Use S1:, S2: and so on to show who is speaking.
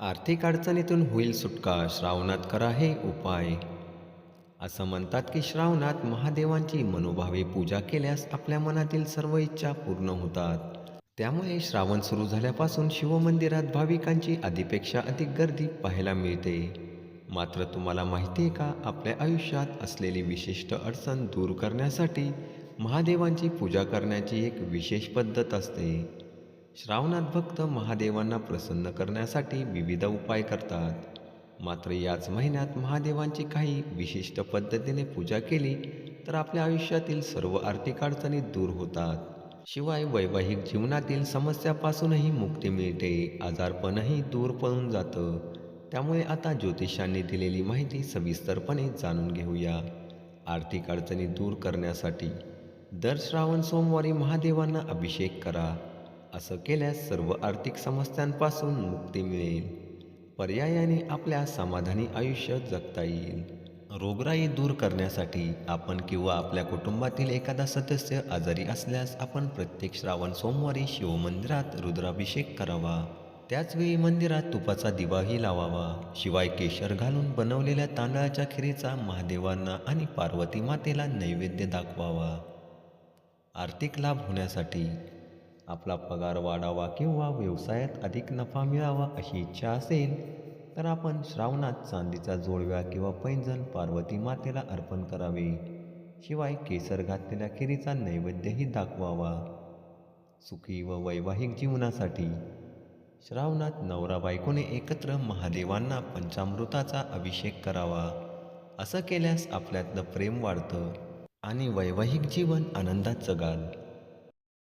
S1: आर्थिक अडचणीतून होईल सुटका श्रावणात करा हे उपाय. असं म्हणतात की श्रावणात महादेवांची मनोभावे पूजा केल्यास आपल्या मनातील सर्व इच्छा पूर्ण होतात. त्यामुळे श्रावण सुरू झाल्यापासून शिवमंदिरात भाविकांची आधीपेक्षा अधिक गर्दी पाहायला मिळते. मात्र तुम्हाला माहिती आहे का आपल्या आयुष्यात असलेली विशिष्ट अडचण दूर करण्यासाठी महादेवांची पूजा करण्याची एक विशेष पद्धत असते. श्रावणात भक्त महादेवांना प्रसन्न करण्यासाठी विविध उपाय करतात. मात्र याच महिन्यात महादेवांची काही विशिष्ट पद्धतीने पूजा केली तर आपल्या आयुष्यातील सर्व आर्थिक अडचणी दूर होतात. शिवाय वैवाहिक जीवनातील समस्यापासूनही मुक्ती मिळते आजारपणही दूर पळून जातं. त्यामुळे आता ज्योतिषांनी दिलेली माहिती सविस्तरपणे जाणून घेऊया. आर्थिक अडचणी दूर करण्यासाठी दर श्रावण सोमवारी महादेवांना अभिषेक करा. असं केल्यास सर्व आर्थिक समस्यांपासून मुक्ती मिळेल. पर्यायाने आपल्या समाधानी आयुष्य जगता येईल. रोगराई दूर करण्यासाठी आपण किंवा आपल्या कुटुंबातील एखादा सदस्य आजारी असल्यास आपण प्रत्येक श्रावण सोमवारी शिवमंदिरात रुद्राभिषेक करावा. त्याचवेळी मंदिरात तुपाचा दिवाही लावावा. शिवाय केशर घालून बनवलेल्या तांदळाच्या खिरीचा महादेवांना आणि पार्वती मातेला नैवेद्य दाखवावा. आर्थिक लाभ होण्यासाठी आपला पगार वाढावा किंवा व्यवसायात अधिक नफा मिळावा अशी इच्छा असेल तर आपण श्रावणात चांदीचा जोडव्या किंवा पैंजण पार्वती मातेला अर्पण करावे. शिवाय केसर घातलेल्या खिरीचा नैवेद्यही दाखवावा. सुखी व वैवाहिक जीवनासाठी श्रावणात नवरा बायकोने एकत्र महादेवांना पंचामृताचा अभिषेक करावा. असं केल्यास आपल्यातलं प्रेम वाढतं आणि वैवाहिक जीवन आनंदात जगाल.